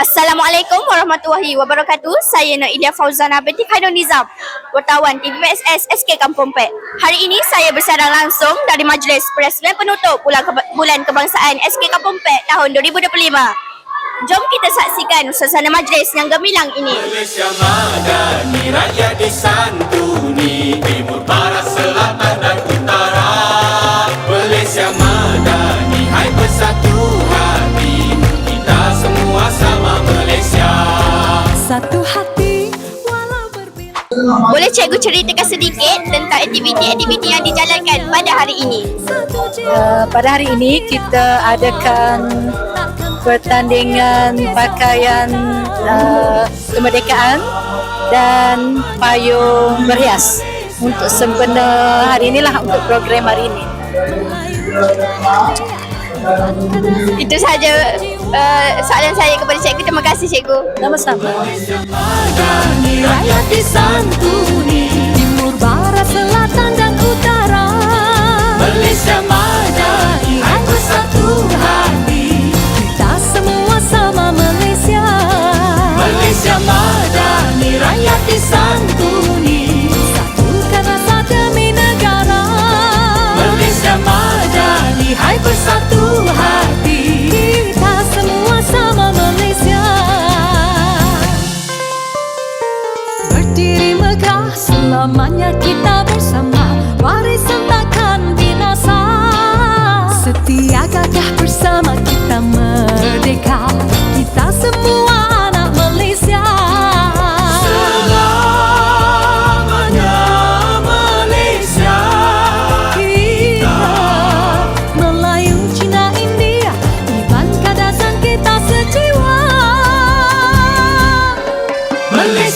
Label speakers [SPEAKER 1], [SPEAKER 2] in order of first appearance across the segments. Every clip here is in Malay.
[SPEAKER 1] Assalamualaikum warahmatullahi wabarakatuh. Saya Noilia Fauzana binti Khairul Nizam, wartawan TVSS SK Kampung Pek. Hari ini saya bersiaran langsung dari Majlis Persatuan Penutup Bulan, Keba- Bulan Kebangsaan SK Kampung Pek tahun 2025. Jom kita saksikan suasana majlis yang gemilang ini.
[SPEAKER 2] Malaysia madani rakyat disantuni Timur, barat, selatan dan utara Malaysia madani
[SPEAKER 1] Boleh cikgu ceritakan sedikit tentang aktiviti-aktiviti yang dijalankan pada hari ini?
[SPEAKER 3] Uh, pada hari ini kita adakan pertandingan pakaian uh, kemerdekaan dan payung berhias untuk sempena hari inilah untuk program hari ini.
[SPEAKER 1] Itu sahaja uh, soalan saya kepada cikgu. Terima kasih cikgu.
[SPEAKER 3] Sama-sama.
[SPEAKER 4] Rakyat disantuni Timur, barat,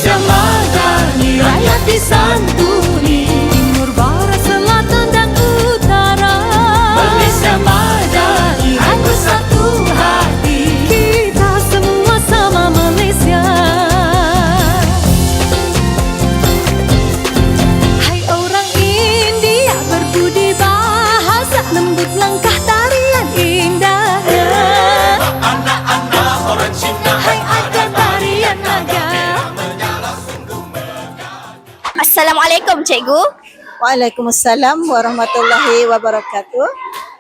[SPEAKER 2] Malaysia madani rakyat disantuni
[SPEAKER 4] Timur,
[SPEAKER 1] Assalamualaikum cikgu.
[SPEAKER 3] Waalaikumsalam warahmatullahi wabarakatuh.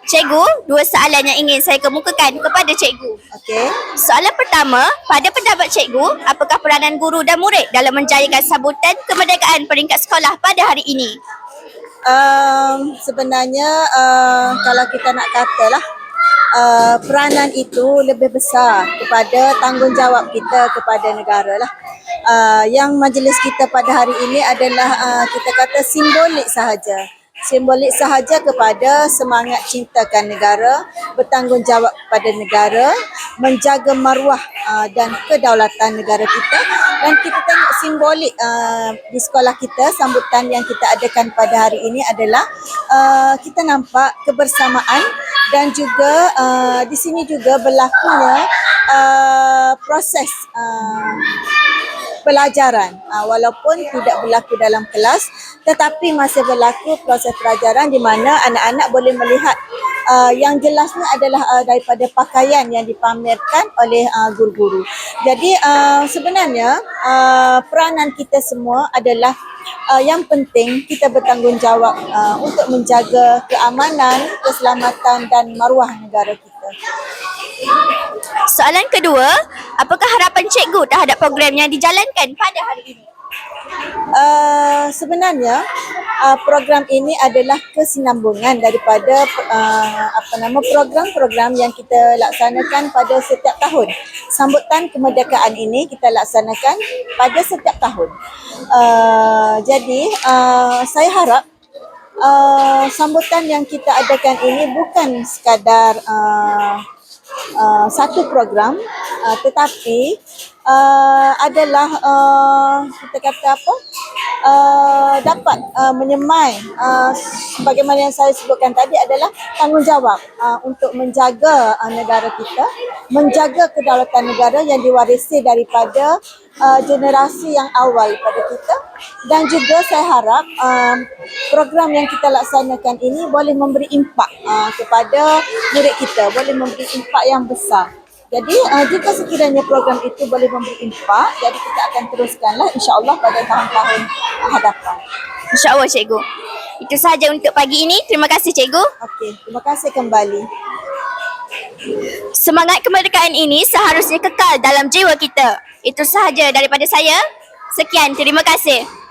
[SPEAKER 1] Cikgu, dua soalan yang ingin saya kemukakan kepada cikgu.
[SPEAKER 3] Okey.
[SPEAKER 1] Soalan pertama, pada pendapat cikgu, apakah peranan guru dan murid dalam menjayakan sambutan kemerdekaan peringkat sekolah pada hari ini?
[SPEAKER 5] um, sebenarnya uh, kalau kita nak katalah uh, peranan itu lebih besar kepada tanggungjawab kita kepada negara lah. Uh, yang majlis kita pada hari ini adalah uh, kita kata simbolik sahaja. Simbolik sahaja kepada semangat cintakan negara, bertanggungjawab kepada negara, menjaga maruah uh, dan kedaulatan negara kita dan kita tengok simbolik uh, di sekolah kita sambutan yang kita adakan pada hari ini adalah uh, kita nampak kebersamaan dan juga uh, di sini juga berlakunya uh, proses uh, pelajaran uh, walaupun tidak berlaku dalam kelas tetapi masih berlaku proses pelajaran di mana anak-anak boleh melihat uh, yang jelasnya adalah uh, daripada pakaian yang dipamerkan oleh uh, guru-guru. Jadi uh, sebenarnya uh, peranan kita semua adalah uh, yang penting kita bertanggungjawab uh, untuk menjaga keamanan, keselamatan dan maruah negara kita.
[SPEAKER 1] Soalan kedua, apakah harapan cikgu terhadap program yang dijalankan pada hari ini?
[SPEAKER 5] Uh, sebenarnya uh, program ini adalah kesinambungan daripada uh, apa nama program-program yang kita laksanakan pada setiap tahun. Sambutan kemerdekaan ini kita laksanakan pada setiap tahun. Uh, jadi uh, saya harap uh, sambutan yang kita adakan ini bukan sekadar uh, uh, satu program uh, tetapi uh, adalah uh, kita kata apa? Uh, dapat uh, menyemai uh, sebagaimana yang saya sebutkan tadi adalah tanggungjawab uh, untuk menjaga uh, negara kita menjaga kedaulatan negara yang diwarisi daripada uh, generasi yang awal pada kita. Dan juga saya harap um, program yang kita laksanakan ini boleh memberi impak uh, kepada murid kita boleh memberi impak yang besar Jadi uh, jika sekiranya program itu boleh memberi impak, jadi kita akan teruskanlah insya-Allah pada tahun-tahun hadapan.
[SPEAKER 1] InsyaAllah cikgu. Itu sahaja untuk pagi ini. Terima kasih cikgu.
[SPEAKER 5] Okey, terima kasih kembali.
[SPEAKER 1] Semangat kemerdekaan ini seharusnya kekal dalam jiwa kita. Itu sahaja daripada saya. Sekian, terima kasih.